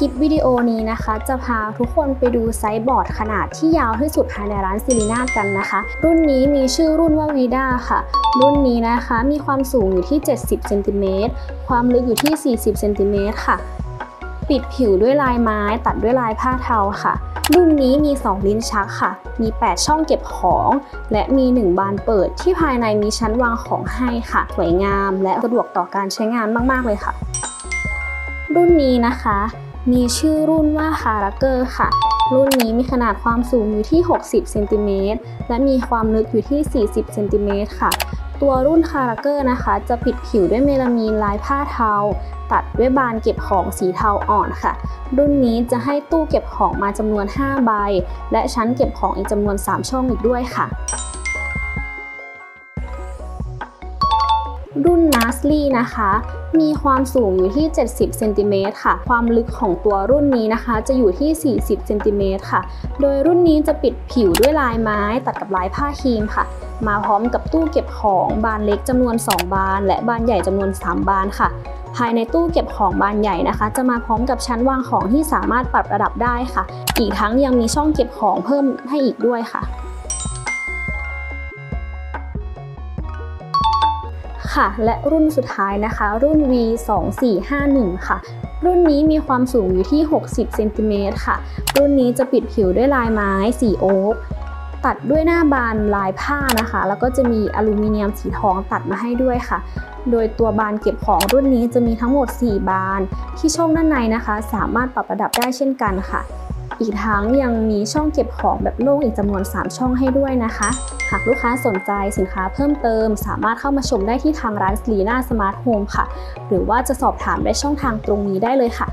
ลิปวิดีโอนี้นะคะ จะพาทุกคนไปดูไซส์บอร์ดขนาดที่ยาวที่สุดภายในร้านซิลิน่ากันนะคะ รุ่นนี้มีชื่อรุ่นว่าวีด้าค่ะ รุ่นนี้นะคะมีความสูงอยู่ที่ 70เซนติเมตรความลึกอยู่ที่ 40เซนติเมตรค่ะ ปิดผิวด้วยลายไม้ตัดด้วยลายผ้าเทาค่ะ รุ่นนี้มี 2 ลิ้นชักค่ะ มี 8 ช่องเก็บของ และมี 1 บานเปิดที่ภายในมีชั้นวางของให้ค่ะ สวยงามและสะดวกต่อการใช้งานมาก ๆ เลยค่ะรุ่นนี้นะคะ มีชื่อรุ่นว่าคาราเกอร์ค่ะ รุ่นนี้มีขนาดความสูงอยู่ที่ 60 เซนติเมตร และมีความลึกอยู่ที่ 40 เซนติเมตรค่ะ ตัวรุ่นคาราเกอร์นะคะ จะปิดผิวด้วยเมลามีนลายผ้าเทา ตัดด้วยบานเก็บของสีเทาอ่อนค่ะ รุ่นนี้จะให้ตู้เก็บของมาจำนวน 5 ใบ และชั้นเก็บของอีกจำนวน 3 ช่องอีกด้วยค่ะ รุ่น n a s l y นะคะ มีความสูงอยู่ที่ 70เซนติเมตรค่ะ ความลึกของตัวรุ่นนี้นะคะ จะอยู่ที่ 40เซนติเมตรค่ะ โดยรุ่นนี้จะปิดผิวด้วยลายไม้ตัดกับลายผ้าครีมค่ะ มาพร้อมกับตู้เก็บของบานเล็กจำนวน 2 บาน และบานใหญ่จำนวน 3 บานค่ะภายในตู้เก็บของบานใหญ่นะคะ จะมาพร้อมกับชั้นวางของที่สามารถปรับระดับได้ค่ะ อีกทั้งยังมีช่องเก็บของเพิ่มให้อีกด้วยค่ะ ค่ะ และรุ่นสุดท้ายนะคะ รุ่น V 2 4 5 1 ค่ะ รุ่นนี้มีความสูงอยู่ที่ 60เซนติเมตรค่ะ รุ่นนี้จะปิดผิวด้วยลายไม้สีโอ๊กตัดด้วยหน้าบานลายผ้านะคะ แล้วก็จะมีอลูมิเนียมสีทองตัดมาให้ด้วยค่ะ โดยตัวบานเก็บของรุ่นนี้จะมีทั้งหมด 4 บาน ที่ช่องด้านในนะคะ สามารถปรับระดับได้เช่นกันค่ะ อีกทั้งยังมีช่องเก็บของแบบโล่งอีกจำนวน 3 ช่องให้ด้วยนะคะ หากลูกค้าสนใจสินค้าเพิ่มเติม สามารถเข้ามาชมได้ที่ทางร้านสลีน่าสมาร์ทโฮมค่ะ หรือว่าจะสอบถามได้ช่องทางตรงนี้ได้เลยค่ะ